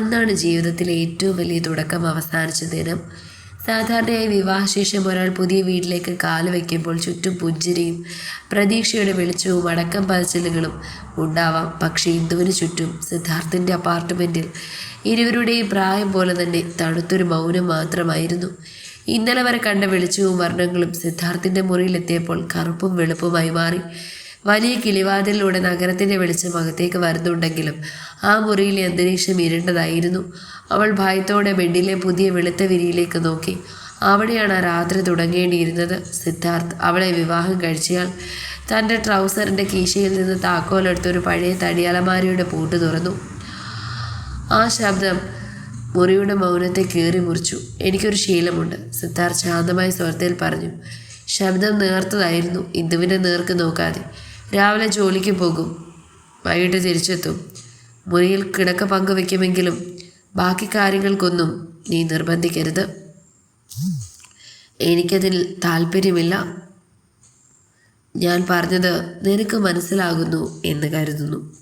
അന്നാണ് ജീവിതത്തിലെ ഏറ്റവും വലിയ തുടക്കം അവസാനിച്ച ദിനം. സാധാരണയായി വിവാഹശേഷം ഒരാൾ പുതിയ വീട്ടിലേക്ക് കാൽ വയ്ക്കുമ്പോൾ ചുറ്റും പുഞ്ചിരിയും പ്രതീക്ഷയുടെ വെളിച്ചവും അടക്കം പതിച്ചിലുകളും ഉണ്ടാവാം. പക്ഷേ ഇന്ദുവിന് ചുറ്റും സിദ്ധാർത്ഥിന്റെ അപ്പാർട്ട്മെന്റിൽ ഇരുവരുടെയും പ്രായം പോലെ തന്നെ തണുത്തൊരു മൗനം മാത്രമായിരുന്നു. ഇന്നലെ വരെ കണ്ട വെളിച്ചവും വർണങ്ങളും സിദ്ധാർത്ഥിന്റെ മുറിയിലെത്തിയപ്പോൾ കറുപ്പും വെളുപ്പുമായി മാറി. വലിയ കിളിവാതിലൂടെ നഗരത്തിന്റെ വെളിച്ചം അകത്തേക്ക് വരുന്നുണ്ടെങ്കിലും ആ മുറിയിലെ അന്തരീക്ഷം ഇരുണ്ടതായിരുന്നു. അവൾ ഭയത്തോടെ ബെഡിലെ പുതിയ വെളുത്ത വിരിയിലേക്ക് നോക്കി. അവിടെയാണ് ആ രാത്രി തുടങ്ങേണ്ടിയിരുന്നത്. സിദ്ധാർത്ഥ് അവളെ വിവാഹം കഴിച്ചയാൾ തന്റെ ട്രൗസറിന്റെ കീശയിൽ നിന്ന് താക്കോലെടുത്തൊരു പഴയ തടിയാലമാരിയുടെ പൂട്ട് തുറന്നു. ആ ശബ്ദം മുറിയുടെ മൗനത്തെ കീറി മുറിച്ചു. എനിക്കൊരു ശീലമുണ്ട് സിദ്ധാർത്ഥ് ശാന്തമായ സ്വരത്തിൽ പറഞ്ഞു. ശബ്ദം നേർത്തതായിരുന്നു. ഇന്ദുവിനെ നേർക്ക് നോക്കാതെ. രാവിലെ ജോലിക്ക് പോകും. വൈകിട്ട് തിരിച്ചെത്തും. മുറിയിൽ കിടക്ക പങ്കുവെക്കുമെങ്കിലും ബാക്കി കാര്യങ്ങൾക്കൊന്നും നീ നിർബന്ധിക്കരുത്. എനിക്കതിൽ താല്പര്യമില്ല. ഞാൻ പറഞ്ഞത് നിനക്ക് മനസ്സിലാകുന്നു എന്ന് കരുതുന്നു.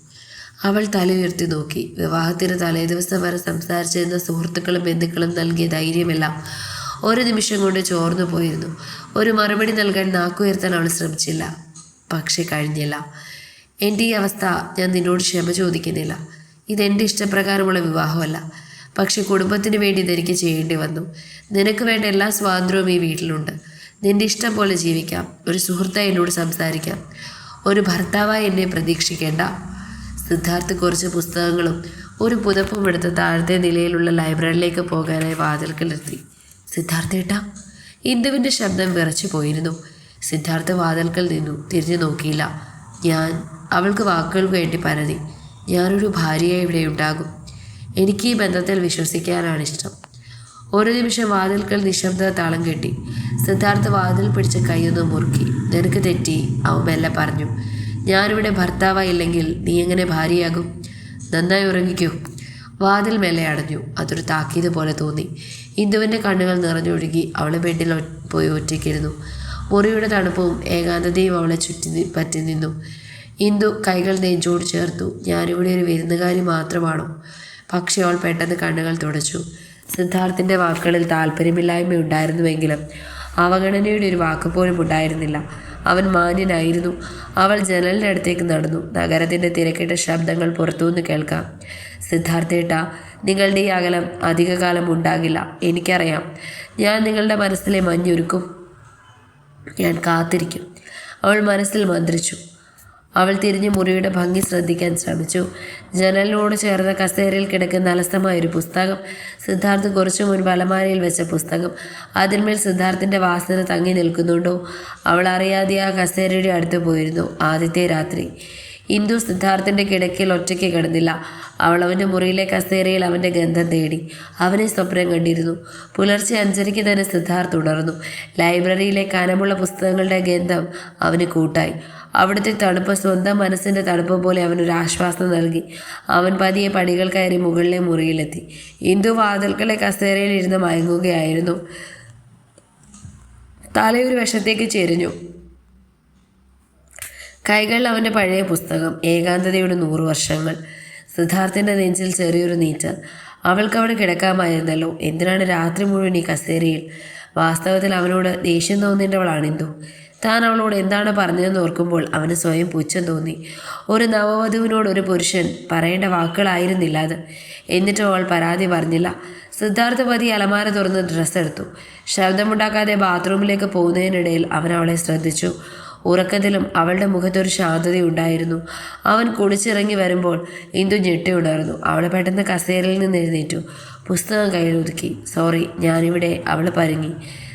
അവൾ തല ഉയർത്തി നോക്കി. വിവാഹത്തിന് തലേദിവസം വരെ സംസാരിച്ചിരുന്ന സുഹൃത്തുക്കളും ബന്ധുക്കളും നൽകിയ ധൈര്യമെല്ലാം ഒരു നിമിഷം കൊണ്ട് ചോർന്നു പോയിരുന്നു ഒരു മറുപടി നൽകാൻ നാക്കുയർത്താൻ അവൾ ശ്രമിച്ചില്ല. പക്ഷെ കഴിഞ്ഞില്ല. എന്റെ ഈ അവസ്ഥ ഞാൻ നിന്നോട് ക്ഷമ ചോദിക്കുന്നില്ല. ഇതെന്റെ ഇഷ്ടപ്രകാരമുള്ള വിവാഹമല്ല. പക്ഷെ കുടുംബത്തിന് വേണ്ടി ഇതെനിക്ക് ചെയ്യേണ്ടി വന്നു. നിനക്ക് വേണ്ട എല്ലാ സ്വാതന്ത്ര്യവും ഈ വീട്ടിലുണ്ട്. നിന്റെ ഇഷ്ടം പോലെ ജീവിക്കാം. ഒരു സുഹൃത്തായി എന്നോട് സംസാരിക്കാം. ഒരു ഭർത്താവായി എന്നെ പ്രതീക്ഷിക്കേണ്ട. സിദ്ധാർത്ഥ് കുറച്ച് പുസ്തകങ്ങളും ഒരു പുതപ്പും എടുത്ത് താഴത്തെ നിലയിലുള്ള ലൈബ്രറിയിലേക്ക് പോകാനായി വാതിൽക്കലെത്തി സിദ്ധാർത്ഥേട്ട ഇന്ദുവിന്റെ ശബ്ദം വിറച്ചു പോയിരുന്നു സിദ്ധാർത്ഥ വാതിൽക്കൽ നിന്നു തിരിഞ്ഞു നോക്കിയില്ല. ഞാൻ അവൾക്ക് വാക്കുകൾ വേണ്ടി പരതി. ഞാനൊരു ഭാര്യയായി ഇവിടെ ഉണ്ടാകും. എനിക്ക് ഈ ബന്ധത്തിൽ വിശ്വസിക്കാനാണ് ഇഷ്ടം. ഒരു നിമിഷം വാതിൽക്കൽ നിശബ്ദ താളം കെട്ടി. സിദ്ധാർത്ഥ വാതിൽ പിടിച്ച് കൈയൊന്ന് മുറുക്കി. നിനക്ക് തെറ്റി അവൻ മെല്ലെ പറഞ്ഞു. ഞാനിവിടെ ഭർത്താവായില്ലെങ്കിൽ നീ എങ്ങനെ ഭാര്യയാകും? നന്നായി ഉറങ്ങിക്കൂ. വാതിൽ മെല്ലെ അടഞ്ഞു. അതൊരു താക്കീത് പോലെ തോന്നി. ഇന്ദുവിന്റെ കണ്ണുകൾ നിറഞ്ഞൊഴുകി അവളെ ബെഡിൽ പോയി ഒറ്റയ്ക്കിരുന്നു. മുറിയുടെ തണുപ്പും ഏകാന്തതയും അവളെ ചുറ്റി പറ്റി നിന്നു. ഇന്ദു കൈകൾ നെഞ്ചോട് ചേർത്തു. ഞാനിവിടെ ഒരു വിരുന്നുകാരി മാത്രമാണ്? പക്ഷേ അവൾ പെട്ടെന്ന് കണ്ണുകൾ തുടച്ചു. സിദ്ധാർത്ഥിന്റെ വാക്കുകളിൽ താല്പര്യമില്ലായ്മ ഉണ്ടായിരുന്നുവെങ്കിലും അവഗണനയുടെ ഒരു വാക്ക് പോലും ഉണ്ടായിരുന്നില്ല. അവൻ മാന്യനായിരുന്നു. അവൾ ജനലിന്റെ അടുത്തേക്ക് നടന്നു. നഗരത്തിന്റെ തിരക്കിട്ട ശബ്ദങ്ങൾ പുറത്തുനിന്ന് കേൾക്കാം. സിദ്ധാർത്ഥേട്ട നിങ്ങളുടെ ഈ അകലം അധികകാലം ഉണ്ടാകില്ല. എനിക്കറിയാം. ഞാൻ നിങ്ങളുടെ മനസ്സിലെ മഞ്ഞുരുക്കും. ഞാൻ കാത്തിരിക്കും. അവൾ മനസ്സിൽ മന്ത്രിച്ചു. അവൾ തിരിഞ്ഞ് മുറിയുടെ ഭംഗി ശ്രദ്ധിക്കാൻ ശ്രമിച്ചു. ജനലിനോട് ചേർന്ന കസേരയിൽ കിടക്കുന്ന അലസമായ ഒരു പുസ്തകം സിദ്ധാർത്ഥ് കുറച്ചു മുൻപ് അലമാരയിൽ വെച്ച പുസ്തകം അതിന്മേൽ സിദ്ധാർത്ഥിന്റെ വാസന തങ്ങി നിൽക്കുന്നുണ്ടോ? അവൾ അറിയാതെ ആ കസേരയുടെ അടുത്ത് പോയിരുന്നു. ആദ്യത്തെ രാത്രി. ഇന്ദു സിദ്ധാർത്ഥന്റെ കിടക്കയിൽ ഒറ്റയ്ക്ക് കിടന്നില്ല. അവൾ അവന്റെ മുറിയിലെ കസേരയിൽ അവന്റെ ഗന്ധം തേടി. അവനെ സ്വപ്നം കണ്ടിരുന്നു. പുലർച്ചെ അഞ്ചരയ്ക്ക് തന്നെ സിദ്ധാർത്ഥ് ഉണർന്നു. ലൈബ്രറിയിലെ കനമുള്ള പുസ്തകങ്ങളുടെ ഗന്ധം അവന് കൂട്ടായി. അവിടുത്തെ തണുപ്പ് സ്വന്തം മനസ്സിന്റെ തണുപ്പ് പോലെ അവനൊരു ആശ്വാസം നൽകി. അവൻ പതിയെ പടികൾ കയറി മുകളിലെ മുറിയിലെത്തി. ഇന്ദു വാതിൽക്കളെ കസേരയിൽ ഇരുന്ന് മയങ്ങുകയായിരുന്നു. തലയൊരു വശത്തേക്ക് ചെരിഞ്ഞു. കൈകളിൽ അവന്റെ പഴയ പുസ്തകം ഏകാന്തതയുടെ നൂറു വർഷങ്ങൾ. സിദ്ധാർത്ഥിന്റെ നെഞ്ചിൽ ചെറിയൊരു നീറ്റൽ. അവൾക്ക് അവിടെ കിടക്കാമായിരുന്നല്ലോ. എന്തിനാണ് രാത്രി മുഴുവൻ ഈ കസേരയിൽ? വാസ്തവത്തിൽ അവനോട് ദേഷ്യം തോന്നേണ്ടവളാണെന്തോ താൻ അവളോട് എന്താണ് പറഞ്ഞതെന്ന് ഓർക്കുമ്പോൾ അവന് സ്വയം പുച്ഛം തോന്നി. ഒരു നവവധുവിനോട് ഒരു പുരുഷൻ പറയേണ്ട വാക്കുകളായിരുന്നില്ല അത്. എന്നിട്ടും അവൾ പരാതി പറഞ്ഞില്ല. സിദ്ധാർത്ഥ പതി അലമാര തുറന്ന് ഡ്രസ്സ് എടുത്തു. ശബ്ദമുണ്ടാക്കാതെ ബാത്റൂമിലേക്ക് പോകുന്നതിനിടയിൽ അവൻ അവളെ ശ്രദ്ധിച്ചു. ഉറക്കത്തിലും അവളുടെ മുഖത്തൊരു ശാന്തതയുണ്ടായിരുന്നു. അവൻ കുളിച്ചിറങ്ങി വരുമ്പോൾ ഇന്ദു ഞെട്ടി ഉണർന്നു. അവൾ പെട്ടെന്ന് കസേരയിൽ നിന്ന് എഴുന്നേറ്റു. പുസ്തകം കയ്യിലൊതുക്കി സോറി ഞാനിവിടെ. അവൾ പരുങ്ങി.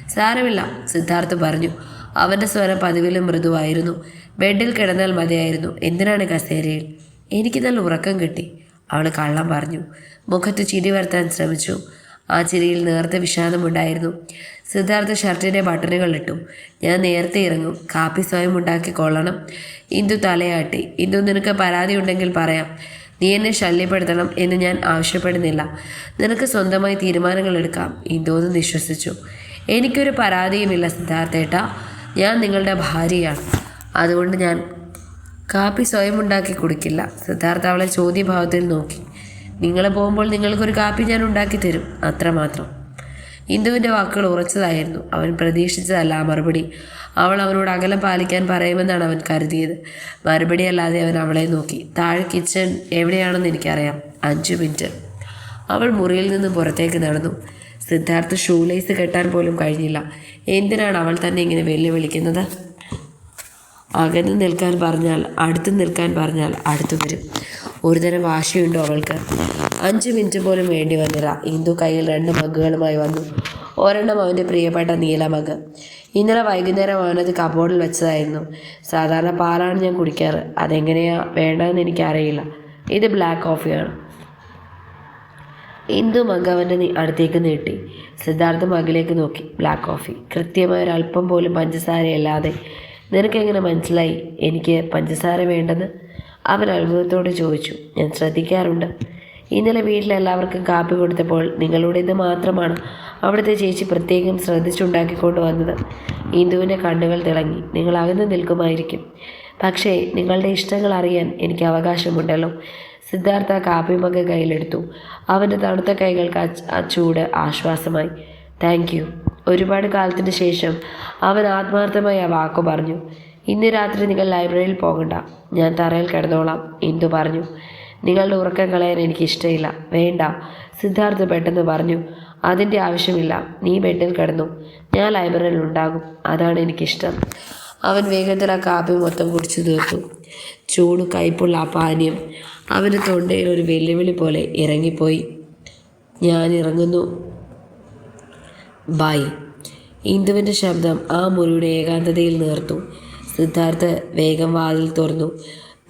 സാരമില്ല സിദ്ധാർത്ഥ് പറഞ്ഞു. അവന്റെ സ്വരം പതിവിലും മൃദുവായിരുന്നു. ബെഡിൽ കിടന്നാൽ മതിയായിരുന്നു. എന്തിനാണ് കസേരയിൽ? എനിക്ക് നല്ല ഉറക്കം കിട്ടി അവൾ കള്ളം പറഞ്ഞു. മുഖത്ത് ചിരി വരുത്താൻ ശ്രമിച്ചു. ആ ചിരിയിൽ നേർത്ത വിഷാദമുണ്ടായിരുന്നു. സിദ്ധാർത്ഥ ഷർട്ടിന്റെ ബട്ടണുകൾ ഇട്ടു. ഞാൻ നേരത്തെ ഇറങ്ങും. കാപ്പി സ്വയം ഉണ്ടാക്കി കൊള്ളണം. ഇന്ദു തലയാട്ടി. ഇന്ദു നിനക്ക് പരാതി ഉണ്ടെങ്കിൽ പറയാം. നീ എന്നെ ശല്യപ്പെടുത്തണം എന്ന് ഞാൻ ആവശ്യപ്പെടുന്നില്ല. നിനക്ക് സ്വന്തമായി തീരുമാനങ്ങൾ എടുക്കാം ഇന്ദുവെന്ന് വിശ്വസിച്ചു എനിക്കൊരു പരാതിയുമില്ല സിദ്ധാർത്ഥേട്ട. ഞാൻ നിങ്ങളുടെ ഭാര്യയാണ്. അതുകൊണ്ട് ഞാൻ കാപ്പി സ്വയം ഉണ്ടാക്കി കുടിക്കില്ല സിദ്ധാർത്ഥ അവളെ ചോദ്യഭാവത്തിൽ നോക്കി. നിങ്ങൾ പോകുമ്പോൾ നിങ്ങൾക്കൊരു കാപ്പി ഞാൻ ഉണ്ടാക്കി തരും അത്രമാത്രം ഇന്ദുവിന്റെ വാക്കുകൾ ഉറച്ചതായിരുന്നു. അവൻ പ്രതീക്ഷിച്ചതല്ല ആ മറുപടി. അവൾ അവനോട് അകലം പാലിക്കാൻ പറയുമെന്നാണ് അവൻ കരുതിയത്. മറുപടി അല്ലാതെ അവൻ അവളെ നോക്കി. താഴെ കിച്ചൺ എവിടെയാണെന്ന് എനിക്കറിയാം. അഞ്ച് മിനിറ്റ്. അവൾ മുറിയിൽ നിന്ന് പുറത്തേക്ക് നടന്നു. സിദ്ധാർത്ഥ് ഷൂലേസ് കെട്ടാൻ പോലും കഴിഞ്ഞില്ല. എന്തിനാണ് അവൾ തന്നെ ഇങ്ങനെ വെല്ലുവിളിക്കുന്നത്? അകന്ന് നിൽക്കാൻ പറഞ്ഞാൽ അടുത്ത് നിൽക്കാൻ പറഞ്ഞാൽ അടുത്തു വരും. ഒരുതരം വാശിയുണ്ടോ അവൾക്ക്. അഞ്ച് മിനിറ്റ് പോലും വേണ്ടി വന്നില്ല. ഇന്ദു കയ്യിൽ രണ്ട് മഗ്ഗുകളുമായി വന്നു. ഒരെണ്ണം അവന്റെ പ്രിയപ്പെട്ട നീല മഗ് ഇന്നലെ വൈകുന്നേരം അവനത് കബോർഡിൽ വെച്ചതായിരുന്നു. സാധാരണ പാലാണ് ഞാൻ കുടിക്കാറ്. അതെങ്ങനെയാ വേണ്ടതെന്ന് എനിക്കറിയില്ല. ഇത് ബ്ലാക്ക് കോഫിയാണ് ഇന്ദു മഗ് അവന്റെ അടുത്തേക്ക് നീട്ടി. സിദ്ധാർത്ഥ മഗിലേക്ക് നോക്കി. ബ്ലാക്ക് കോഫി കൃത്യമായ ഒരല്പം പോലും പഞ്ചസാരയല്ലാതെ നിനക്കെങ്ങനെ മനസ്സിലായി എനിക്ക് പഞ്ചസാര വേണ്ടെന്ന്? അവൻ അത്ഭുതത്തോട് ചോദിച്ചു. ഞാൻ ശ്രദ്ധിക്കാറുണ്ട്. ഇന്നലെ വീട്ടിലെല്ലാവർക്കും കാപ്പി കൊടുത്തപ്പോൾ നിങ്ങളുടേത് മാത്രമാണ് അവിടുത്തെ ചേച്ചി പ്രത്യേകം ശ്രദ്ധിച്ചുണ്ടാക്കിക്കൊണ്ട് വന്നത്. ഇന്ദുവിന്റെ കണ്ണുകൾ തിളങ്ങി. നിങ്ങൾ അകന്ന് നിൽക്കുമായിരിക്കും. പക്ഷേ നിങ്ങളുടെ ഇഷ്ടങ്ങൾ അറിയാൻ എനിക്ക് അവകാശമുണ്ടല്ലോ. സിദ്ധാർത്ഥ കാപ്പിമഗ് കയ്യിലെടുത്തു. അവന്റെ തണുത്ത കൈകൾക്ക് ആ ചൂട് ആശ്വാസമായി. താങ്ക് യു ഒരുപാട് കാലത്തിന് ശേഷം അവൻ ആത്മാർത്ഥമായി ആ വാക്കു പറഞ്ഞു. ഇന്ന് രാത്രി നിങ്ങൾ ലൈബ്രറിയിൽ പോകണ്ട. ഞാൻ തറയിൽ കിടന്നോളാം ഇന്ദു പറഞ്ഞു. നിങ്ങളുടെ ഉറക്കം കളയാൻ എനിക്ക് ഇഷ്ടമില്ല വേണ്ട സിദ്ധാർത്ഥ് പെട്ടെന്ന് പറഞ്ഞു. അതിന്റെ ആവശ്യമില്ല. നീ ബെഡിൽ കിടന്നു. ഞാൻ ലൈബ്രറിയിൽ ഉണ്ടാകും. അതാണ് എനിക്കിഷ്ടം. അവൻ വേഗത്തിൽ ആ കാപ്പി മൊത്തം കുടിച്ചു തീർത്തു. ചൂട് കയ്പുള്ള ആ പാനീയം അവന്റെ തൊണ്ടയിൽ ഒരു വെല്ലുവിളി പോലെ ഇറങ്ങിപ്പോയി. ഞാൻ ഇറങ്ങുന്നു. ബൈ. ഇന്ദുവിന്റെ ശബ്ദം ആ മുറിയുടെ ഏകാന്തതയിൽ നേർത്തു സിദ്ധാർത്ഥ് വേഗം വാതിൽ തുറന്നു.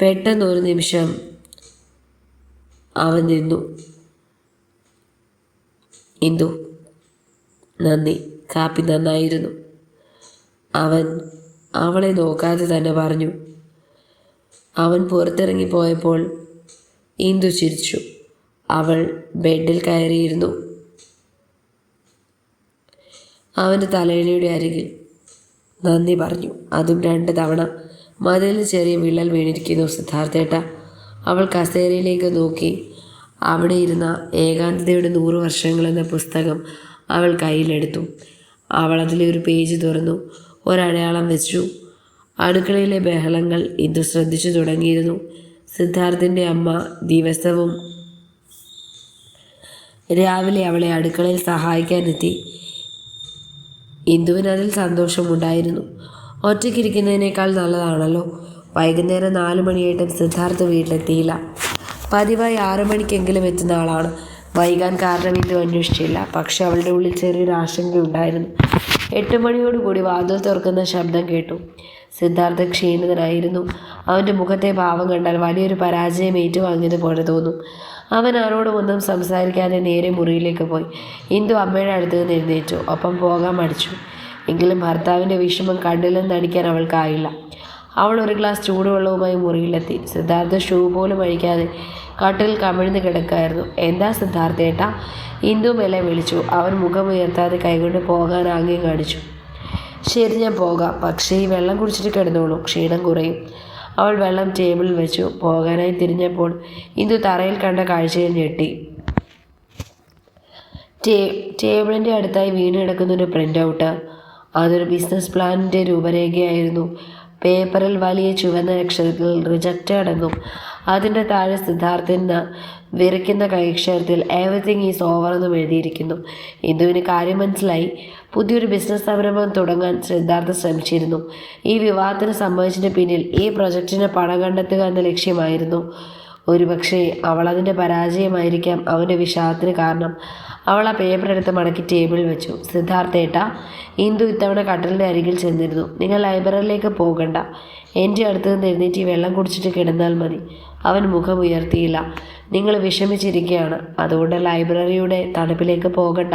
പെട്ടെന്ന് ഒരു നിമിഷം അവൻ നിന്നു. ഇന്ദു നന്ദി. കാപ്പി നന്നായിരുന്നു. അവൻ അവളെ നോക്കാതെ തന്നെ പറഞ്ഞു. അവൻ പുറത്തിറങ്ങിപ്പോയപ്പോൾ ഇന്ദു ചിരിച്ചു. അവൾ ബെഡിൽ കയറിയിരുന്നു. അവന്റെ തലയിണയുടെ അരികിൽ നന്ദി പറഞ്ഞു. അതും രണ്ട് തവണ മതിലിന് ചെറിയ വിള്ളൽ വീണിരിക്കുന്നു സിദ്ധാർത്ഥേട്ട. അവൾ കസേരയിലേക്ക് നോക്കി. അവിടെ ഇരുന്ന ഏകാന്തതയുടെ നൂറ് വർഷങ്ങൾ എന്ന പുസ്തകം അവൾ കയ്യിലെടുത്തു. അവൾ അതിലെ ഒരു പേജ് തുറന്നു. ഒരടയാളം വെച്ചു. അടുക്കളയിലെ ബഹളങ്ങൾ ഇന്ന് ശ്രദ്ധിച്ചു തുടങ്ങിയിരുന്നു. സിദ്ധാർത്ഥിന്റെ അമ്മ ദിവസവും രാവിലെ അവളെ അടുക്കളയിൽ സഹായിക്കാനെത്തി. ഇന്ദുവിന് അതിൽ സന്തോഷമുണ്ടായിരുന്നു. ഒറ്റയ്ക്കിരിക്കുന്നതിനേക്കാൾ നല്ലതാണല്ലോ. വൈകുന്നേരം നാല് മണിയായിട്ടും സിദ്ധാർത്ഥ വീട്ടിലെത്തിയില്ല. പതിവായി ആറു മണിക്കെങ്കിലും എത്തുന്ന ആളാണ്. വൈകാൻ കാരണം ഇന്ദു അന്വേഷിച്ചില്ല. പക്ഷെ അവളുടെ ഉള്ളിൽ ചെറിയൊരു ആശങ്കയുണ്ടായിരുന്നു എട്ട് മണിയോടുകൂടി വാതിൽ തുറക്കുന്ന ശബ്ദം കേട്ടു. സിദ്ധാർത്ഥ ക്ഷീണിതനായിരുന്നു. അവന്റെ മുഖത്തെ ഭാവം കണ്ടാൽ വലിയൊരു പരാജയം ഏറ്റുവാങ്ങിയതുപോലെ തോന്നും. അവൻ ആരോടും ഒന്നും സംസാരിക്കാതെ നേരെ മുറിയിലേക്ക് പോയി. ഇന്ദു അമ്മയുടെ അടുത്ത് നിന്ന് എഴുന്നേറ്റു. ഒപ്പം പോകാൻ മടിച്ചു. എങ്കിലും ഭർത്താവിന്റെ വിഷമം കണ്ണിലും നടിക്കാൻ അവൾക്കായില്ല. അവൾ ഒരു ഗ്ലാസ് ചൂടുവെള്ളവുമായി മുറിയിലെത്തി. സിദ്ധാർത്ഥ ഷൂ പോലും അഴിക്കാതെ കട്ടിൽ കമിഴ്ന്ന് കിടക്കായിരുന്നു. എന്താ സിദ്ധാർത്ഥേട്ടാ? ഇന്ദു മെല്ലെ വിളിച്ചു. അവൻ മുഖമുയർത്താതെ കൈകൊണ്ട് പോകാൻ ആംഗ്യം കാണിച്ചു. ശരി ഞാൻ പോകാം. പക്ഷേ ഈ വെള്ളം കുടിച്ചിട്ട് കിടന്നോളൂ. ക്ഷീണം കുറയും. അവൾ വെള്ളം ടേബിളിൽ വെച്ചു. പോകാനായി തിരിഞ്ഞപ്പോൾ ഇന്ദു തറയിൽ കണ്ട കാഴ്ചയിൽ ഞെട്ടി. ടേ ടേബിളിന്റെ അടുത്തായി വീണ് കിടക്കുന്നൊരു പ്രിന്റ് ഔട്ട് അതൊരു ബിസിനസ് പ്ലാനിന്റെ രൂപരേഖയായിരുന്നു പേപ്പറിൽ വലിയ ചുവന്ന അക്ഷരത്തിൽ റിജക്റ്റ് അടങ്ങും. അതിന്റെ താഴെ സിദ്ധാർത്ഥിന് വിറയ്ക്കുന്ന കൈക്ഷരത്തിൽ എവറിത്തിങ് ഈസ് ഓവർ എന്നും എഴുതിയിരിക്കുന്നു. ഇന്ദുവിന് കാര്യം മനസ്സിലായി. പുതിയൊരു ബിസിനസ് സംരംഭം തുടങ്ങാൻ സിദ്ധാർത്ഥ ശ്രമിച്ചിരുന്നു. ഈ വിവാഹത്തിന് സംഭവിച്ചതിന് പിന്നിൽ ഈ പ്രൊജക്റ്റിന് പണം കണ്ടെത്തുക എന്ന ലക്ഷ്യമായിരുന്നു. ഒരുപക്ഷെ അവൾ അതിന്റെ പരാജയമായിരിക്കാം അവന്റെ വിഷാദത്തിന് കാരണം. അവൾ ആ പേപ്പർ എടുത്ത് മടക്കി ടേബിളിൽ വെച്ചു. സിദ്ധാർത്ഥേട്ട ഇന്ദു ഇത്തവണ കട്ടലിന്റെ അരികിൽ ചെന്നിരുന്നു. നിങ്ങൾ ലൈബ്രറിയിലേക്ക് പോകണ്ട. എന്റെ അടുത്ത് നിന്ന് എഴുന്നേറ്റ് വെള്ളം കുടിച്ചിട്ട് കിടന്നാൽ മതി. അവൻ മുഖം ഉയർത്തിയില്ല. നിങ്ങൾ വിഷമിച്ചിരിക്കുകയാണ് അതുകൊണ്ട് ലൈബ്രറിയുടെ തണുപ്പിലേക്ക് പോകണ്ട.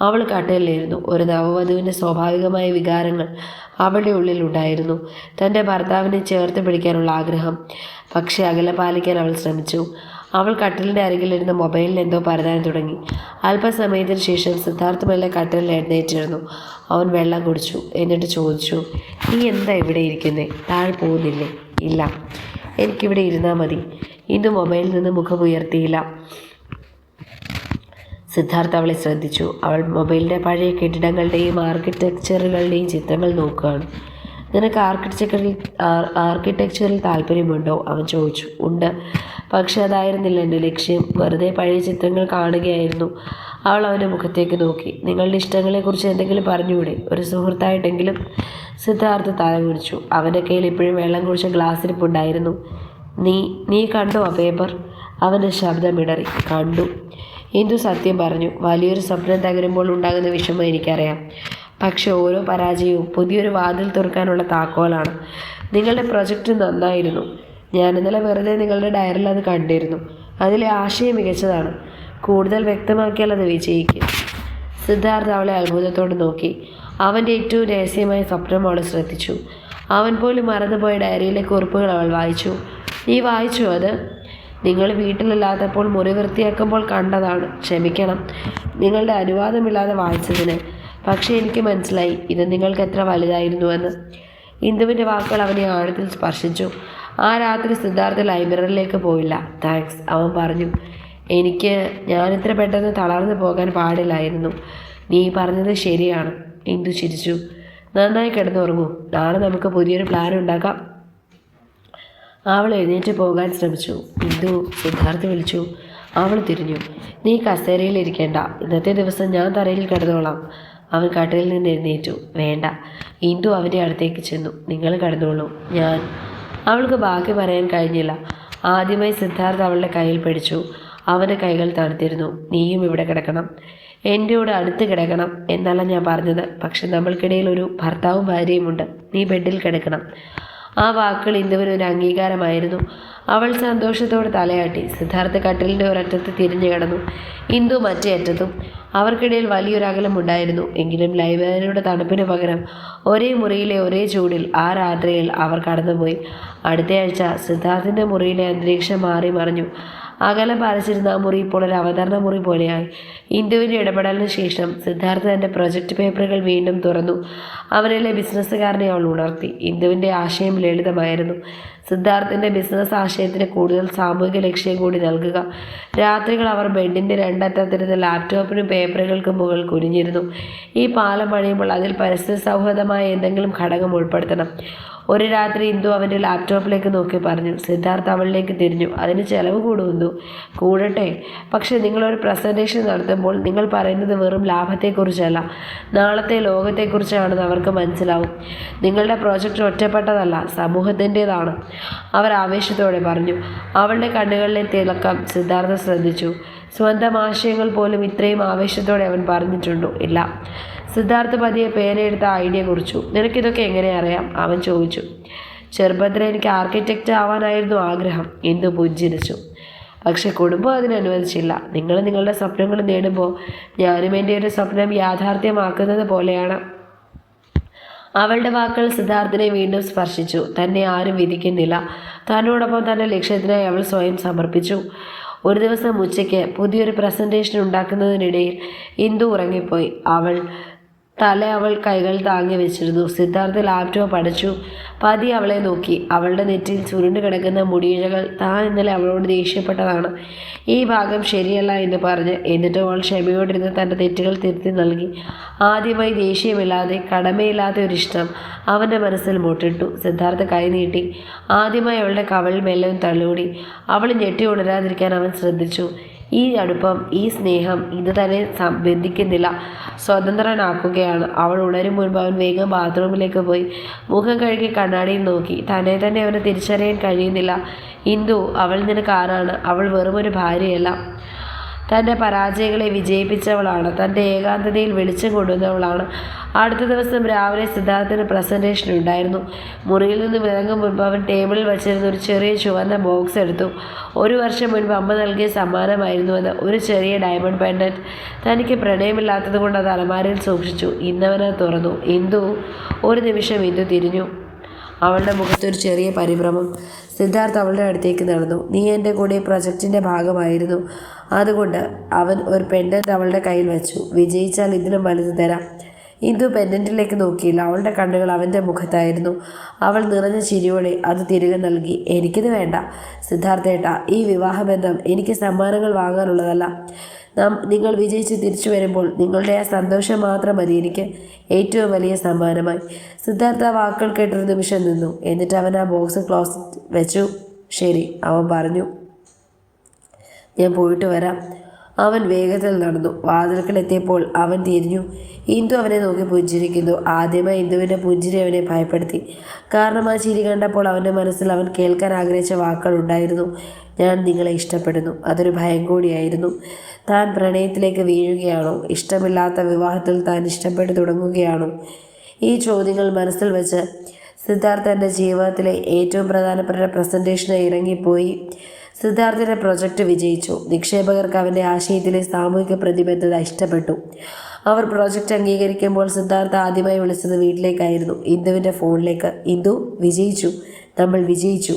അവൾ കട്ടിലിരുന്നു ഒരു നവവധുവിന്റെ സ്വാഭാവികമായ വികാരങ്ങൾ അവളുടെ ഉള്ളിൽ ഉണ്ടായിരുന്നു. തന്റെ ഭർത്താവിനെ ചേർത്ത് പിടിക്കാനുള്ള ആഗ്രഹം പക്ഷേ അകലെ പാലിക്കാൻ അവൾ ശ്രമിച്ചു. അവൾ കട്ടിലിന്റെ അരികിലിരുന്ന മൊബൈലിൽ എന്തോ പരതാൻ തുടങ്ങി. അല്പസമയത്തിന് ശേഷം സിദ്ധാർത്ഥ മെല്ലെ കട്ടിലിൽ എഴുന്നേറ്റിരുന്നു. അവൻ വെള്ളം കുടിച്ചു. എന്നിട്ട് ചോദിച്ചു നീ എന്താ ഇവിടെ ഇരിക്കുന്നേ? താഴെ പോകുന്നില്ലേ? ഇല്ല. എനിക്കിവിടെ ഇരുന്നാൽ മതി. ഇന്ന് മൊബൈലിൽ നിന്ന് മുഖം ഉയർത്തിയില്ല. സിദ്ധാർത്ഥ അവളെ ശ്രദ്ധിച്ചു. അവൾ മൊബൈലിന്റെ പഴയ കെട്ടിടങ്ങളുടെയും ആർക്കിടെക്ചറുകളുടെയും ചിത്രങ്ങൾ നോക്കുകയാണ്. നിനക്ക് ആർക്കിടെക്ചറിൽ ആർക്കിടെക്ചറിൽ താല്പര്യമുണ്ടോ? അവൻ ചോദിച്ചു. ഉണ്ട്. പക്ഷെ അതായിരുന്നില്ല എന്റെ ലക്ഷ്യം. വെറുതെ പഴയ ചിത്രങ്ങൾ കാണുകയായിരുന്നു. അവൾ അവന്റെ മുഖത്തേക്ക് നോക്കി. നിങ്ങളുടെ ഇഷ്ടങ്ങളെക്കുറിച്ച് എന്തെങ്കിലും പറഞ്ഞുകൂടെ? ഒരു സുഹൃത്തായിട്ടെങ്കിലും? സിദ്ധാർത്ഥ തല കുറിച്ചു അവന്റെ കയ്യിൽ ഇപ്പോഴും വെള്ളം കുടിച്ച ഗ്ലാസ്സിരിപ്പുണ്ടായിരുന്നു. നീ നീ കണ്ടോ ആ പേപ്പർ? അവന്റെ ശബ്ദമിടറി കണ്ടു. ഇന്ദു സത്യം പറഞ്ഞു വലിയൊരു സ്വപ്നം തകരുമ്പോൾ ഉണ്ടാകുന്ന വിഷമം എനിക്കറിയാം. പക്ഷെ ഓരോ പരാജയവും പുതിയൊരു വാതിൽ തുറക്കാനുള്ള താക്കോലാണ്. നിങ്ങളുടെ പ്രൊജക്റ്റ് നന്നായിരുന്നു. ഞാൻ ഇന്നലെ വെറുതെ നിങ്ങളുടെ ഡയറിൽ അത് കണ്ടിരുന്നു. അതിലെ ആശയം മികച്ചതാണ്. കൂടുതൽ വ്യക്തമാക്കിയാൽ അത് വിജയിക്കും. സിദ്ധാർത്ഥ അവളെ അത്ഭുതത്തോട് നോക്കി. അവന്റെ ഏറ്റവും രഹസ്യമായ സ്വപ്നം അവൾ ശ്രദ്ധിച്ചു. അവൻ പോലും മറന്നുപോയ ഡയറിയിലെ കുറിപ്പുകൾ അവൾ വായിച്ചു. നീ വായിച്ചു അത്? നിങ്ങൾ വീട്ടിലില്ലാത്തപ്പോൾ മുറി വൃത്തിയാക്കുമ്പോൾ കണ്ടതാണ്. ക്ഷമിക്കണം. നിങ്ങളുടെ അനുവാദമില്ലാതെ വായിച്ചതിന്. പക്ഷേ എനിക്ക് മനസ്സിലായി ഇത് നിങ്ങൾക്ക് എത്ര വലുതായിരുന്നുവെന്ന് ഇന്ദുവിന്റെ വാക്കുകൾ അവനെ ആഴത്തിൽ സ്പർശിച്ചു. ആ രാത്രി സിദ്ധാർത്ഥ ലൈബ്രറിയിലേക്ക് പോയില്ല. താങ്ക്സ് അവൻ പറഞ്ഞു. എനിക്ക് ഞാൻ ഇത്ര പെട്ടെന്ന് തളർന്നു പോകാൻ പാടില്ലായിരുന്നു. നീ പറഞ്ഞത് ശരിയാണ്. ഇന്ദു ചിരിച്ചു. നന്നായി കിടന്നുറങ്ങൂ. നാളെ നമുക്ക് പുതിയൊരു പ്ലാൻ ഉണ്ടാക്കാം. അവൾ എഴുന്നേറ്റ് പോകാൻ ശ്രമിച്ചു. ഇന്ദു സിദ്ധാർത്ഥ വിളിച്ചു. അവൾ തിരിഞ്ഞു. നീ കസേരയിൽ ഇരിക്കേണ്ട. ഇന്നത്തെ ദിവസം ഞാൻ തറയിൽ കിടന്നോളാം. അവൻ കട്ടിലിൽ നിന്ന് എഴുന്നേറ്റു. വേണ്ട. ഇന്ദു അവന്റെ അടുത്തേക്ക് ചെന്നു. നിങ്ങൾ കിടന്നോളൂ. ഞാൻ അവൾക്ക് ബാക്കി പറയാൻ കഴിഞ്ഞില്ല. ആദ്യമായി സിദ്ധാർത്ഥ അവളുടെ കയ്യിൽ പിടിച്ചു. അവന്റെ കൈകൾ തണുത്തിരുന്നു. നീയും ഇവിടെ കിടക്കണം. എന്റെ കൂടെ അടുത്ത് കിടക്കണം എന്നല്ല ഞാൻ പറഞ്ഞത്. പക്ഷെ നമ്മൾക്കിടയിൽ ഒരു ഭർത്താവും ഭാര്യയുമുണ്ട് നീ ബെഡിൽ കിടക്കണം. ആ വാക്കുകൾ ഇന്ദുവിന് ഒരു അംഗീകാരമായിരുന്നു. അവൾ സന്തോഷത്തോടെ തലയാട്ടി. സിദ്ധാർത്ഥ കട്ടിലിന്റെ ഒരറ്റത്ത് തിരിഞ്ഞു കിടന്നു. ഇന്ദു മറ്റേ അറ്റത്തും അവർക്കിടയിൽ വലിയൊരു അകലമുണ്ടായിരുന്നു എങ്കിലും ലൈബ്രറിയുടെ തണുപ്പിന് പകരം ഒരേ മുറിയിലെ ഒരേ ചൂടിൽ ആ രാത്രിയിൽ അവർ കടന്നുപോയി. അടുത്തയാഴ്ച സിദ്ധാർത്ഥിന്റെ മുറിയിലെ അന്തരീക്ഷം മാറി മറിഞ്ഞു. അകലം പാലിച്ചിരുന്ന ആ മുറി ഇപ്പോൾ ഒരു അവതരണ മുറി പോലെയായി. ഇന്ദുവിന്റെ ഇടപെടലിന് ശേഷം സിദ്ധാർത്ഥ തന്റെ പ്രൊജക്ട് പേപ്പറുകൾ വീണ്ടും തുറന്നു. അവനിലെ ബിസിനസ്സുകാരനെ അവൾ ഉണർത്തി. ഇന്ദുവിന്റെ ആശയം ലളിതമായിരുന്നു. സിദ്ധാർത്ഥിന്റെ ബിസിനസ് ആശയത്തിന് കൂടുതൽ സാമൂഹിക ലക്ഷ്യം കൂടി നൽകുക. രാത്രികൾ അവർ ബെഡിന്റെ രണ്ടറ്റത്തിരുന്ന് ലാപ്ടോപ്പിനും പേപ്പറുകൾക്കും മുകളിൽ കുനിഞ്ഞിരുന്നു. ഈ പാലം പണിയുമ്പോൾ അതിൽ പരിസ്ഥിതി സൗഹൃദമായ എന്തെങ്കിലും ഘടകം ഉൾപ്പെടുത്തണം. ഒരു രാത്രി ഇന്ദു അവന്റെ ലാപ്ടോപ്പിലേക്ക് നോക്കി പറഞ്ഞു സിദ്ധാർത്ഥ അവളിലേക്ക് തിരിഞ്ഞു. അതിന് ചിലവ് കൂടുന്നു കൂടട്ടെ. പക്ഷേ നിങ്ങളൊരു പ്രസന്റേഷൻ നടത്തുമ്പോൾ നിങ്ങൾ പറയുന്നത് വെറും ലാഭത്തെക്കുറിച്ചല്ല. നാളത്തെ ലോകത്തെക്കുറിച്ചാണെന്ന് അവർക്ക് മനസ്സിലാവും. നിങ്ങളുടെ പ്രോജക്റ്റ് ഒറ്റപ്പെട്ടതല്ല സമൂഹത്തിന്റേതാണ് അവർ ആവേശത്തോടെ പറഞ്ഞു. അവളുടെ കണ്ണുകളിലെ തിളക്കം സിദ്ധാർത്ഥ ശ്രദ്ധിച്ചു. സ്വന്തം ആശയങ്ങൾ പോലും ഇത്രയും ആവേശത്തോടെ അവൻ പറഞ്ഞിട്ടുണ്ടോ? ഇല്ല. സിദ്ധാർത്ഥ പതിയെ പേരെടുത്ത ഐഡിയ കുറിച്ചു. നിനക്കിതൊക്കെ എങ്ങനെ അറിയാം? അവൻ ചോദിച്ചു. ചെറുപ്പത്തിൽ എനിക്ക് ആർക്കിടെക്റ്റ് ആവാനായിരുന്നു ആഗ്രഹം. എന്തു പുഞ്ചിരിച്ചു. പക്ഷെ കുടുംബം അതിനനുവദിച്ചില്ല. നിങ്ങൾ നിങ്ങളുടെ സ്വപ്നങ്ങൾ നേടുമ്പോൾ ഞാനും എന്റെ ഒരു സ്വപ്നം യാഥാർത്ഥ്യമാക്കുന്നത് പോലെയാണ്. അവളുടെ വാക്കുകൾ സിദ്ധാർത്ഥിനെ വീണ്ടും സ്പർശിച്ചു. തന്നെ ആരും വിധിക്കുന്നില്ല. തന്നോടൊപ്പം തന്റെ ലക്ഷ്യത്തിനായി അവൾ സ്വയം സമർപ്പിച്ചു. ഒരു ദിവസം ഉച്ചയ്ക്ക് പുതിയൊരു പ്രസന്റേഷൻ ഉണ്ടാക്കുന്നതിനിടയിൽ ഇന്ദു ഉറങ്ങിപ്പോയി. അവൾ തല അവൾ കൈകൾ താങ്ങി വെച്ചിരുന്നു. സിദ്ധാർത്ഥ ലാപ്ടോപ്പ് അടച്ചു. പതി അവളെ നോക്കി. അവളുടെ നെറ്റിയിൽ ചുരുണ്ട് കിടക്കുന്ന മുടിയിഴകൾ താൻ ഇന്നലെ അവളോട് ദേഷ്യപ്പെട്ടതാണ്. ഈ ഭാഗം ശരിയല്ല എന്ന് പറഞ്ഞ് എന്നിട്ട് അവൾ ക്ഷമയോടിരുന്ന് തന്റെ തെറ്റുകൾ തിരുത്തി നൽകി. ആദ്യമായി ദേഷ്യമില്ലാതെ കടമയില്ലാത്ത ഒരിഷ്ടം അവന്റെ മനസ്സിൽ മുട്ടിട്ടു. സിദ്ധാർത്ഥ കൈ നീട്ടി. ആദ്യമായി അവളുടെ കവളിൽ മെല്ലവും തള്ളുകൂടി അവൾ ഞെട്ടി ഉണരാതിരിക്കാൻ അവൻ ശ്രദ്ധിച്ചു. ഈ അടുപ്പം ഈ സ്നേഹം ഇത് തന്നെ ബന്ധിക്കുന്നില്ല. സ്വതന്ത്രനാക്കുകയാണ്. അവൾ ഉണരും മുൻപ് അവൻ വേഗം ബാത്റൂമിലേക്ക് പോയി. മുഖം കഴുകി കണ്ണാടിയിൽ നോക്കി. തന്നെ തന്നെ അവനെ തിരിച്ചറിയാൻ കഴിയുന്നില്ല. ഇന്ദു അവൾ നിനക്ക് ആരാണ് അവൾ വെറുമൊരു ഭാര്യയല്ല. തന്റെ പരാജയങ്ങളെ വിജയിപ്പിച്ചവളാണ്. തന്റെ ഏകാന്തതയിൽ വെളിച്ചം കൊണ്ടുവന്നവളാണ്. അടുത്ത ദിവസം രാവിലെ സിദ്ധാർത്ഥത്തിന് പ്രസന്റേഷൻ ഉണ്ടായിരുന്നു. മുറിയിൽ നിന്ന് ഇറങ്ങും മുൻപ് അവൻ ടേബിളിൽ വച്ചിരുന്ന ഒരു ചെറിയ ചുവന്ന ബോക്സ് എടുത്തു. ഒരു വർഷം മുൻപ് അമ്മ നൽകിയ സമ്മാനമായിരുന്നു അത്. ഒരു ചെറിയ ഡയമണ്ട് പെൻഡന്റ് തനിക്ക് പ്രണയമില്ലാത്തത് കൊണ്ട് അത് അലമാരയിൽ സൂക്ഷിച്ചു. ഇന്നവനത് തുറന്നു. ഇന്ദു ഒരു നിമിഷം ഇന്ദു തിരിഞ്ഞു. അവളുടെ മുഖത്തൊരു ചെറിയ പരിഭ്രമം. സിദ്ധാർത്ഥ് അവളുടെ അടുത്തേക്ക് നടന്നു. നീ എന്റെ കൂടെ പ്രൊജക്റ്റിന്റെ ഭാഗമായിരുന്നു. അതുകൊണ്ട് അവൻ ഒരു പെൻഡന്റ് അവളുടെ കയ്യിൽ വെച്ചു. വിജയിച്ചാൽ ഇതിനും വലുത് തരാം. ഇന്ദു പെൻഡന്റിലേക്ക് നോക്കിയില്ല. അവളുടെ കണ്ണുകൾ അവന്റെ മുഖത്തായിരുന്നു. അവൾ നിറഞ്ഞ ചിരിയോടെ അത് തിരികെ നൽകി. എനിക്കിത് വേണ്ട സിദ്ധാർത്ഥേട്ട. ഈ വിവാഹബന്ധം എനിക്ക് സമ്മാനങ്ങൾ വാങ്ങാനുള്ളതല്ല. നാം നിങ്ങൾ വിജയിച്ച് തിരിച്ചു വരുമ്പോൾ നിങ്ങളുടെ ആ സന്തോഷം മാത്രം മതി. എനിക്ക് ഏറ്റവും വലിയ സമ്മാനമായി. സിദ്ധാർത്ഥ വാക്കുകൾ കേട്ടൊരു നിമിഷം നിന്നു. എന്നിട്ട് അവൻ ആ ബോക്സ് ക്ലോസ് വെച്ചു. ശരി അവൻ പറഞ്ഞു ഞാൻ പോയിട്ട് വരാം. അവൻ വേഗത്തിൽ നടന്നു. വാതിൽക്കലെത്തിയപ്പോൾ അവൻ തിരിഞ്ഞു. ഇന്ദു അവനെ നോക്കി പുഞ്ചിരിക്കുന്നു. ആദ്യമായി ഇന്ദുവിന്റെ പുഞ്ചിരി അവനെ ഭയപ്പെടുത്തി. കാരണം ആ ചിരി കണ്ടപ്പോൾ അവന്റെ മനസ്സിൽ അവൻ കേൾക്കാൻ ആഗ്രഹിച്ച വാക്കുകൾ ഉണ്ടായിരുന്നു. ഞാൻ നിങ്ങളെ ഇഷ്ടപ്പെടുന്നു. അതൊരു ഭയം കൂടിയായിരുന്നു. താൻ പ്രണയത്തിലേക്ക് വീഴുകയാണോ? ഇഷ്ടമില്ലാത്ത വിവാഹത്തിൽ താൻ ഇഷ്ടപ്പെട്ടു തുടങ്ങുകയാണോ? ഈ ചോദ്യങ്ങൾ മനസ്സിൽ വെച്ച് സിദ്ധാർത്ഥന്റെ ജീവിതത്തിലെ ഏറ്റവും പ്രധാനപ്പെട്ട പ്രസന്റേഷനായി ഇറങ്ങിപ്പോയി. സിദ്ധാർത്ഥിന്റെ പ്രൊജക്റ്റ് വിജയിച്ചു. നിക്ഷേപകർക്ക് അവന്റെ ആശയത്തിലെ സാമൂഹിക പ്രതിബദ്ധത ഇഷ്ടപ്പെട്ടു. അവർ പ്രൊജക്റ്റ് അംഗീകരിക്കുമ്പോൾ സിദ്ധാർത്ഥ ആദ്യമായി വിളിച്ചത് വീട്ടിലേക്കായിരുന്നു. ഇന്ദുവിന്റെ ഫോണിലേക്ക് ഇന്ദു വിജയിച്ചു. നമ്മൾ വിജയിച്ചു.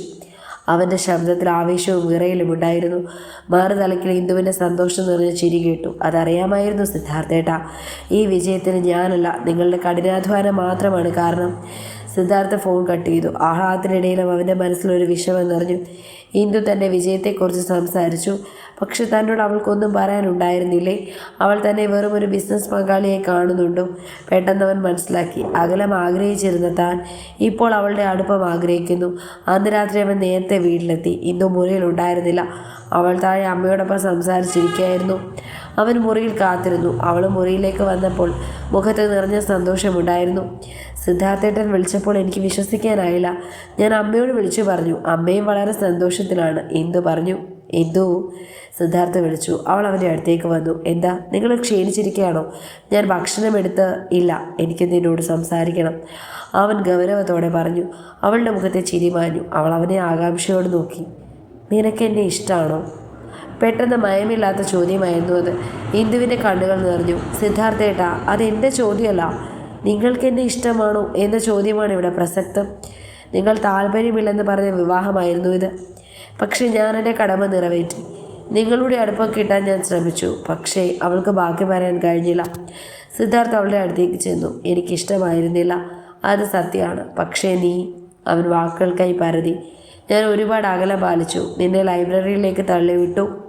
അവന്റെ ശബ്ദത്തിൽ ആവേശവും വിറയലും ഉണ്ടായിരുന്നു. മാറി തലക്കിൽ ഇന്ദുവിന്റെ സന്തോഷം നിറഞ്ഞ ചിരി കേട്ടു. അതറിയാമായിരുന്നു സിദ്ധാർത്ഥേട്ട. ഈ വിജയത്തിന് ഞാനല്ല. നിങ്ങളുടെ കഠിനാധ്വാനം മാത്രമാണ് കാരണം. സിദ്ധാർത്ഥ ഫോൺ കട്ട് ചെയ്തു. ആഹ്ലാദത്തിനിടയിലും അവന്റെ മനസ്സിലൊരു വിഷമം നിറഞ്ഞു ഇന്ദു തന്റെ വിജയത്തെക്കുറിച്ച് സംസാരിച്ചു. പക്ഷെ തന്നോട് അവൾക്കൊന്നും പറയാനുണ്ടായിരുന്നില്ലേ? അവൾ തന്നെ വെറും ഒരു ബിസിനസ് പങ്കാളിയെ കാണുന്നുണ്ടോ. പെട്ടെന്ന് അവൻ മനസ്സിലാക്കി. അകലം ആഗ്രഹിച്ചിരുന്ന താൻ ഇപ്പോൾ അവളുടെ അടുപ്പം ആഗ്രഹിക്കുന്നു. അന്ന് രാത്രി അവൻ നേരത്തെ വീട്ടിലെത്തി. ഇന്ദു മുറിയിൽ ഉണ്ടായിരുന്നില്ല. അവൾ താഴെ അമ്മയോടൊപ്പം സംസാരിച്ചിരിക്കുകയായിരുന്നു. അവൻ മുറിയിൽ കാത്തിരുന്നു. അവൾ മുറിയിലേക്ക് വന്നപ്പോൾ മുഖത്ത് നിറഞ്ഞ സന്തോഷമുണ്ടായിരുന്നു. സിദ്ധാർത്ഥേട്ടൻ വിളിച്ചപ്പോൾ എനിക്ക് വിശ്വസിക്കാനായില്ല. ഞാൻ അമ്മയോട് വിളിച്ചു പറഞ്ഞു. അമ്മയും വളരെ സന്തോഷത്തിലാണ്. ഇന്ദു പറഞ്ഞു? ഇന്ദു സിദ്ധാർത്ഥ വിളിച്ചു. അവൾ അവന്റെ അടുത്തേക്ക് വന്നു. എന്താ? നിങ്ങൾ ക്ഷീണിച്ചിരിക്കുകയാണോ? ഞാൻ ഭക്ഷണം എടുത്ത് ഇല്ല. എനിക്ക് നിന്നോട് സംസാരിക്കണം. അവൻ ഗൗരവത്തോടെ പറഞ്ഞു. അവളുടെ മുഖത്തെ ചിരി മാഞ്ഞു. അവൾ അവനെ ആകാംക്ഷയോട് നോക്കി. നിനക്ക് എന്നെ ഇഷ്ടമാണോ പെട്ടെന്ന് മയമില്ലാത്ത ചോദ്യമായിരുന്നു അത്. ഇന്ദുവിന്റെ കണ്ണുകൾ നിറഞ്ഞു. സിദ്ധാർത്ഥേട്ട അതെന്റെ ചോദ്യമല്ല. നിങ്ങൾക്ക് എന്നെ ഇഷ്ടമാണോ എന്ന ചോദ്യമാണ് ഇവിടെ പ്രസക്തം. നിങ്ങൾ താല്പര്യമില്ലെന്ന് പറഞ്ഞ വിവാഹമായിരുന്നു ഇത്. പക്ഷേ ഞാൻ എന്റെ കടമ നിറവേറ്റി. നിങ്ങളുടെ അടുപ്പം കിട്ടാൻ ഞാൻ ശ്രമിച്ചു. പക്ഷേ അവൾക്ക് ബാക്കി പറയാൻ കഴിഞ്ഞില്ല. സിദ്ധാർത്ഥ് അവളുടെ അടുത്തേക്ക് ചെന്നു. എനിക്കിഷ്ടമായിരുന്നില്ല. അത് സത്യമാണ്. പക്ഷേ നീ അവൻ വാക്കുകൾക്കായി പരതി. ഞാൻ ഒരുപാട് അകലം പാലിച്ചു. നിന്നെ ലൈബ്രറിയിലേക്ക് തള്ളിവിട്ടു.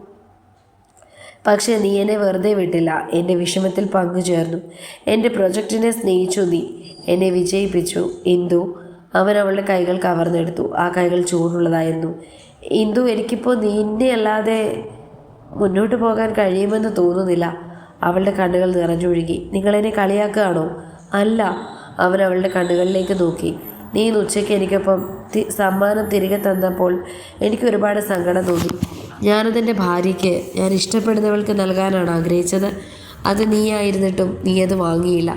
പക്ഷേ നീ എന്നെ വെറുതെ വിട്ടില്ല. എന്റെ വിഷമത്തിൽ പങ്കുചേർന്നു എന്റെ പ്രൊജക്റ്റിനെ സ്നേഹിച്ചു നീ. എന്നെ വിജയിപ്പിച്ചു. ഇന്ദു അവൻ അവളുടെ കൈകൾ കവർന്നെടുത്തു. ആ കൈകൾ ചൂടുള്ളതായിരുന്നു. ഇന്ദു എനിക്കിപ്പോൾ നിന്നെ അല്ലാതെ മുന്നോട്ട് പോകാൻ കഴിയുമെന്ന് തോന്നുന്നില്ല. അവളുടെ കണ്ണുകൾ നിറഞ്ഞൊഴുകി. നിങ്ങളെന്നെ കളിയാക്കുകയാണോ? അല്ല. അവൻ അവളുടെ കണ്ണുകളിലേക്ക് നോക്കി. നീ ഉച്ചയ്ക്ക് എനിക്കൊപ്പം സമ്മാനം തിരികെ തന്നപ്പോൾ എനിക്ക് ഒരുപാട് സങ്കടം തോന്നി. ഞാനതെന്റെ ഭാര്യയ്ക്ക് ഞാൻ ഇഷ്ടപ്പെടുന്നവൾക്ക് നൽകാനാണ് ആഗ്രഹിച്ചത്. അത് നീയായിരുന്നിട്ടും നീ അത് വാങ്ങിയില്ല.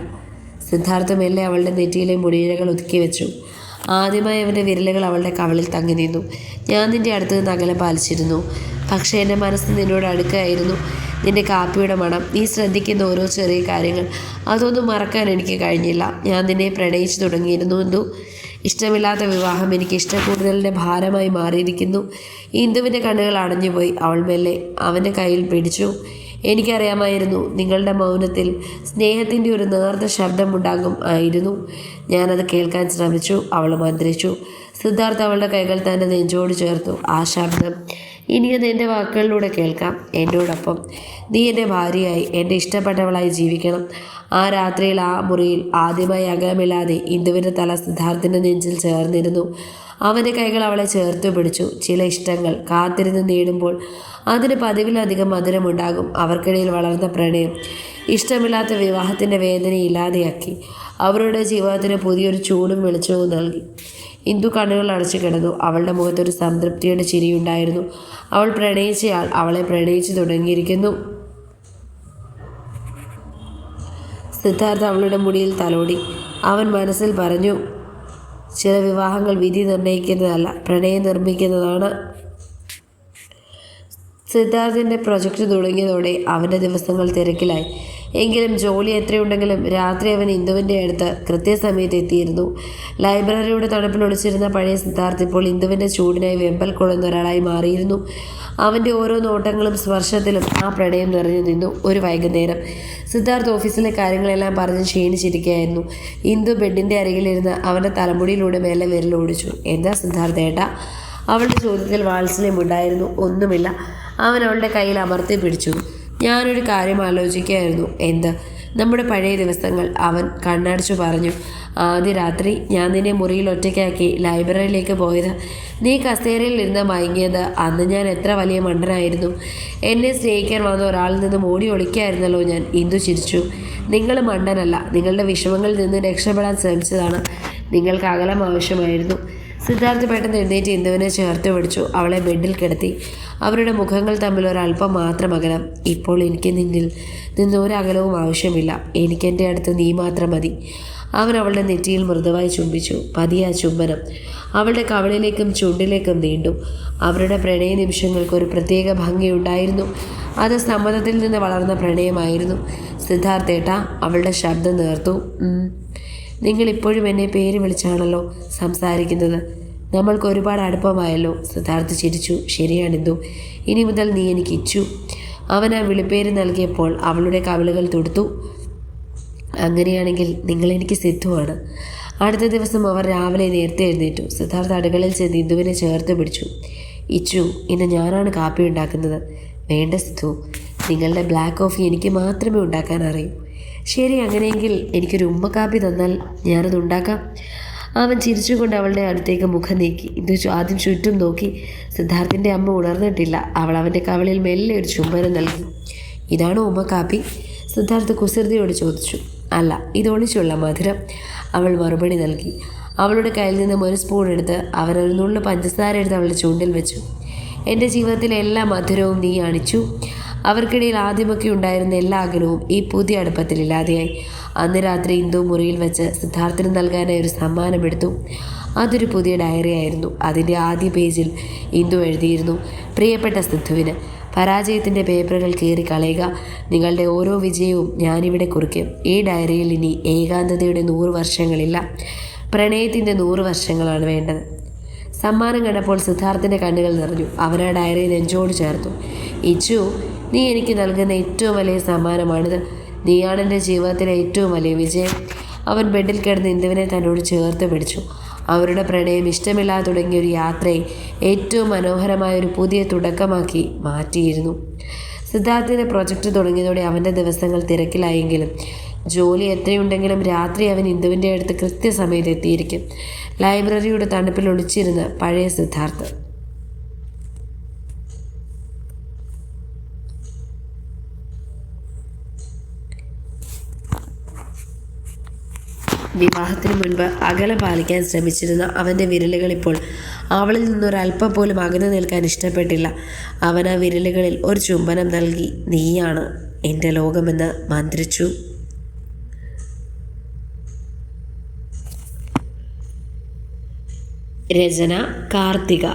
സിദ്ധാർത്ഥ മെല്ലെ അവളുടെ നെറ്റിയിലെ മുടിയിഴകൾ ഒതുക്കി വെച്ചു. ആദ്യമായി അവന്റെ വിരലുകൾ അവളുടെ കവളിൽ തങ്ങി നിന്നു. ഞാൻ നിന്റെ അടുത്ത് നിന്ന് അകലം പാലിച്ചിരുന്നു. പക്ഷേ എന്റെ മനസ്സ് നിന്നോട് അടുക്കുകയായിരുന്നു നിന്റെ കാപ്പിയുടെ മണം നീ ശ്രദ്ധിക്കുന്ന ഓരോ ചെറിയ കാര്യങ്ങൾ അതൊന്നും മറക്കാൻ എനിക്ക് കഴിഞ്ഞില്ല. ഞാൻ നിന്നെ പ്രണയിച്ചു തുടങ്ങിയിരുന്നു എന്തു? ഇഷ്ടമില്ലാത്ത വിവാഹം എനിക്ക് ഇഷ്ടക്കൂടുതലിന്റെ ഭാരമായി മാറിയിരിക്കുന്നു. ഇന്ദുവിന്റെ കണ്ണുകൾ അടഞ്ഞുപോയി. അവൾ മെല്ലെ അവന്റെ കയ്യിൽ പിടിച്ചു. എനിക്കറിയാമായിരുന്നു നിങ്ങളുടെ മൗനത്തിൽ സ്നേഹത്തിന്റെ ഒരു നേർത്ത ശബ്ദമുണ്ടാകും ആയിരുന്നു. ഞാനത് കേൾക്കാൻ ശ്രമിച്ചു. അവൾ മന്ത്രിച്ചു. സിദ്ധാർത്ഥ അവളുടെ കൈകൾ തന്നെ നെഞ്ചോട് ചേർത്തു. ആ ശബ്ദം ഇനി അത് എന്റെ വാക്കുകളിലൂടെ കേൾക്കാം. എന്നോടൊപ്പം നീ എന്റെ ഭാര്യയായി. എന്റെ ഇഷ്ടപ്പെട്ടവളായി ജീവിക്കണം. ആ രാത്രിയിൽ ആ മുറിയിൽ ആദ്യമായി അകമില്ലാതെ ഇന്ദുവിന്റെ തല സിദ്ധാർത്ഥിന്റെ നെഞ്ചിൽ ചേർന്നിരുന്നു. അവന്റെ കൈകൾ അവളെ ചേർത്ത് പിടിച്ചു. ചില ഇഷ്ടങ്ങൾ കാത്തിരുന്ന് നേടുമ്പോൾ അതിന് പതിവിലധികം മധുരമുണ്ടാകും. അവർക്കിടയിൽ വളർന്ന പ്രണയം ഇഷ്ടമില്ലാത്ത വിവാഹത്തിന്റെ വേദന ഇല്ലാതെയാക്കി. അവരുടെ ജീവിതത്തിന് പുതിയൊരു ചൂടും വെളിച്ചവും നൽകി. ഇന്ദു കണ്ണുകൾ അടച്ചു കിടന്നു. അവളുടെ മുഖത്തൊരു സംതൃപ്തിയുടെ ചിരിയുണ്ടായിരുന്നു. അവൾ പ്രണയിച്ചയാൾ അവളെ പ്രണയിച്ചു തുടങ്ങിയിരിക്കുന്നു. സിദ്ധാർത്ഥ അവളുടെ മുടിയിൽ തലോടി. അവൻ മനസ്സിൽ പറഞ്ഞു ചില വിവാഹങ്ങൾ വിധി നിർണയിക്കുന്നതല്ല പ്രണയം നിർമ്മിക്കുന്നതാണ്. സിദ്ധാർത്ഥിന്റെ പ്രൊജക്റ്റ് തുടങ്ങിയതോടെ അവന്റെ ദിവസങ്ങൾ തിരക്കിലായി. എങ്കിലും ജോലി എത്രയുണ്ടെങ്കിലും രാത്രി അവൻ ഇന്ദുവിന്റെ അടുത്ത് കൃത്യസമയത്ത് എത്തിയിരുന്നു. ലൈബ്രറിയുടെ തണുപ്പിൽ ഒളിച്ചിരുന്ന പഴയ സിദ്ധാർത്ഥ് ഇപ്പോൾ ഇന്ദുവിന്റെ ചൂടിനായി വെമ്പൽ കൊള്ളുന്ന ഒരാളായി മാറിയിരുന്നു. അവന്റെ ഓരോ നോട്ടങ്ങളും സ്പർശത്തിലും ആ പ്രണയം നിറഞ്ഞു നിന്നു ഒരു വൈകുന്നേരം. സിദ്ധാർത്ഥ് ഓഫീസിലെ കാര്യങ്ങളെല്ലാം പറഞ്ഞ് ക്ഷീണിച്ചിരിക്കുകയായിരുന്നു. ഇന്ദു ബെഡിന്റെ അരികിലിരുന്ന് അവന്റെ തലമുടിയിലൂടെ മേലെ വിരലോടിച്ചു എന്താ സിദ്ധാർത്ഥ ഏട്ടാ? അവളുടെ ചോദ്യത്തിൽ വാത്സല്യം ഉണ്ടായിരുന്നു. ഒന്നുമില്ല. അവൻ അവളുടെ കയ്യിൽ അമർത്തി പിടിച്ചു. ഞാനൊരു കാര്യം ആലോചിക്കുകയായിരുന്നു. എന്ത്? നമ്മുടെ പഴയ ദിവസങ്ങൾ അവൻ കണ്ണടച്ചു പറഞ്ഞു. ആദ്യ രാത്രി ഞാൻ നിന്നെ മുറിയിൽ ഒറ്റയ്ക്കാക്കി ലൈബ്രറിയിലേക്ക് പോയത്. നീ കസേരയിൽ ഇരുന്ന് മയങ്ങിയത്. അന്ന് ഞാൻ എത്ര വലിയ മണ്ടനായിരുന്നു. എന്നെ സ്നേഹിക്കാൻ വന്ന ഒരാളിൽ നിന്ന് ഓടി ഒളിക്കായിരുന്നല്ലോ ഞാൻ. ഇന്ദു ചിരിച്ചു. നിങ്ങൾ മണ്ടനല്ല. നിങ്ങളുടെ വിഷമങ്ങളിൽ നിന്ന് രക്ഷപ്പെടാൻ ശ്രമിച്ചതാണ്. നിങ്ങൾക്ക് അകലം ആവശ്യമായിരുന്നു. സിദ്ധാർത്ഥ് പെട്ടെന്ന് എഴുന്നേറ്റ് ഇന്ദുവിനെ ചേർത്ത് പിടിച്ചു. അവളെ ബെഡിൽ കിടത്തി. അവരുടെ മുഖങ്ങൾ തമ്മിൽ ഒരല്പം മാത്രം അകലം. ഇപ്പോൾ എനിക്ക് നിന്നിൽ നിന്ന് ഒരകലവും ആവശ്യമില്ല. എനിക്ക് എന്റെ അടുത്ത് നീ മാത്രം മതി. അവൻ അവളുടെ നെറ്റിയിൽ മൃദുവായി ചുംബിച്ചു. പതിയ ചുംബനം അവളുടെ കവളിലേക്കും ചുണ്ടിലേക്കും നീണ്ടു. അവരുടെ പ്രണയ നിമിഷങ്ങൾക്ക് ഒരു പ്രത്യേക ഭംഗിയുണ്ടായിരുന്നു. അത് സമ്മതത്തിൽ നിന്ന് വളർന്ന പ്രണയമായിരുന്നു. സിദ്ധാർത്ഥേട്ട അവളുടെ ശബ്ദം നേർത്തു. നിങ്ങൾ ഇപ്പോഴും എന്നെ പേര് വിളിച്ചാണല്ലോ സംസാരിക്കുന്നത്. നമ്മൾക്ക് ഒരുപാട് അടുപ്പമായല്ലോ സിദ്ധാർത്ഥ് ചിരിച്ചു. ശരിയാണിന്ദു ഇനി മുതൽ നീ എനിക്ക് ഇച്ചു. അവൻ ആ വിളിപ്പേര് നൽകിയപ്പോൾ അവളുടെ കവിളുകൾ തൊടുത്തു. അങ്ങനെയാണെങ്കിൽ നിങ്ങൾ എനിക്ക് സിദ്ധുവാണ്. അടുത്ത ദിവസം അവർ രാവിലെ നേരത്തെ എഴുന്നേറ്റു. സിദ്ധാർത്ഥ അടുക്കളയിൽ ചെന്ന് ഇന്ദുവിനെ ചേർത്ത് പിടിച്ചു. ഇച്ചു ഇന്ന് ഞാനാണ് കാപ്പി ഉണ്ടാക്കുന്നത്. വേണ്ട സിദ്ധു നിങ്ങളുടെ ബ്ലാക്ക് കോഫി എനിക്ക് മാത്രമേ ഉണ്ടാക്കാൻ അറിയൂ. ശരി അങ്ങനെയെങ്കിൽ എനിക്കൊരു ഉമ്മ കാപ്പി തന്നാൽ ഞാനത് ഉണ്ടാക്കാം. അവൻ ചിരിച്ചുകൊണ്ട് അവളുടെ അടുത്തേക്ക് മുഖം നീക്കി. ഇത് ആദ്യം ചുറ്റും നോക്കി. സിദ്ധാർത്ഥിന്റെ അമ്മ ഉണർന്നിട്ടില്ല. അവൾ അവന്റെ കവളിൽ മെല്ലെ ഒരു ചുംബനം നൽകി. ഇതാണ് ഉമ്മ കാപ്പി സിദ്ധാർത്ഥ് കുസൃതിയോട് ചോദിച്ചു. അല്ല ഇത് ഒളിച്ചുള്ള മധുരം അവൾ മറുപടി നൽകി. അവളുടെ കയ്യിൽ നിന്നും ഒരു സ്പൂൺ എടുത്ത് അവൻ ഒരു നുള്ളു പഞ്ചസാര എടുത്ത് അവളുടെ ചൂണ്ടിൽ വെച്ചു. എന്റെ ജീവിതത്തിലെ എല്ലാ മധുരവും നീ അണിച്ചു. അവർക്കിടയിൽ ആദ്യമൊക്കെ ഉണ്ടായിരുന്ന എല്ലാ ആഗ്രഹവും ഈ പുതിയ അടുപ്പത്തിൽ ഇല്ലാതെയായി. അന്ന് രാത്രി ഇന്ദു മുറിയിൽ വെച്ച് സിദ്ധാർത്ഥിന് നൽകാനായി ഒരു സമ്മാനമെടുത്തു അതൊരു പുതിയ ഡയറി ആയിരുന്നു. അതിന്റെ ആദ്യ പേജിൽ ഇന്ദു എഴുതിയിരുന്നു പ്രിയപ്പെട്ട സിദ്ധുവിന് പരാജയത്തിന്റെ പേപ്പറുകൾ കീറി കളയുക. നിങ്ങളുടെ ഓരോ വിജയവും ഞാനിവിടെ കുറിക്കും. ഈ ഡയറിയിൽ ഇനി ഏകാന്തതയുടെ നൂറ് വർഷങ്ങളില്ല. പ്രണയത്തിന്റെ നൂറ് വർഷങ്ങളാണ് വേണ്ടത് സമ്മാനം കണ്ടപ്പോൾ സിദ്ധാർത്ഥിന്റെ കണ്ണുകൾ നിറഞ്ഞു. അവൻ ആ ഡയറി നെഞ്ചോട് ചേർത്തു. ഇച്ചു നീ എനിക്ക് നൽകുന്ന ഏറ്റവും വലിയ സമ്മാനമാണിത്. നീയാണ് എന്റെ ജീവിതത്തിലെ ഏറ്റവും വലിയ വിജയം. അവൻ ബെഡിൽ കിടന്ന് ഇന്ദുവിനെ തന്നോട് ചേർത്ത് പിടിച്ചു. അവരുടെ പ്രണയം ഇഷ്ടമില്ലാതെ തുടങ്ങിയ ഒരു യാത്രയെ ഏറ്റവും മനോഹരമായ ഒരു പുതിയ തുടക്കമാക്കി മാറ്റിയിരുന്നു. സിദ്ധാർത്ഥിന്റെ പ്രൊജക്റ്റ് തുടങ്ങിയതോടെ അവന്റെ ദിവസങ്ങൾ തിരക്കിലായെങ്കിലും ജോലി എത്രയുണ്ടെങ്കിലും രാത്രി അവൻ ഇന്ദുവിന്റെ അടുത്ത് കൃത്യസമയത്ത് എത്തിയിരിക്കും. ലൈബ്രറിയുടെ തണുപ്പിൽ ഒളിച്ചിരുന്ന പഴയ സിദ്ധാർത്ഥ്. വിവാഹത്തിന് മുൻപ് അകലം പാലിക്കാൻ ശ്രമിച്ചിരുന്ന അവന്റെ വിരലുകൾ ഇപ്പോൾ അവളിൽ നിന്നൊരല്പം പോലും അകന്നു നിൽക്കാൻ ഇഷ്ടപ്പെട്ടില്ല. അവൻ ആ വിരലുകളിൽ ഒരു ചുംബനം നൽകി നീയാണ് എന്റെ ലോകമെന്ന് മന്ത്രിച്ചു. രചന കാർത്തിക.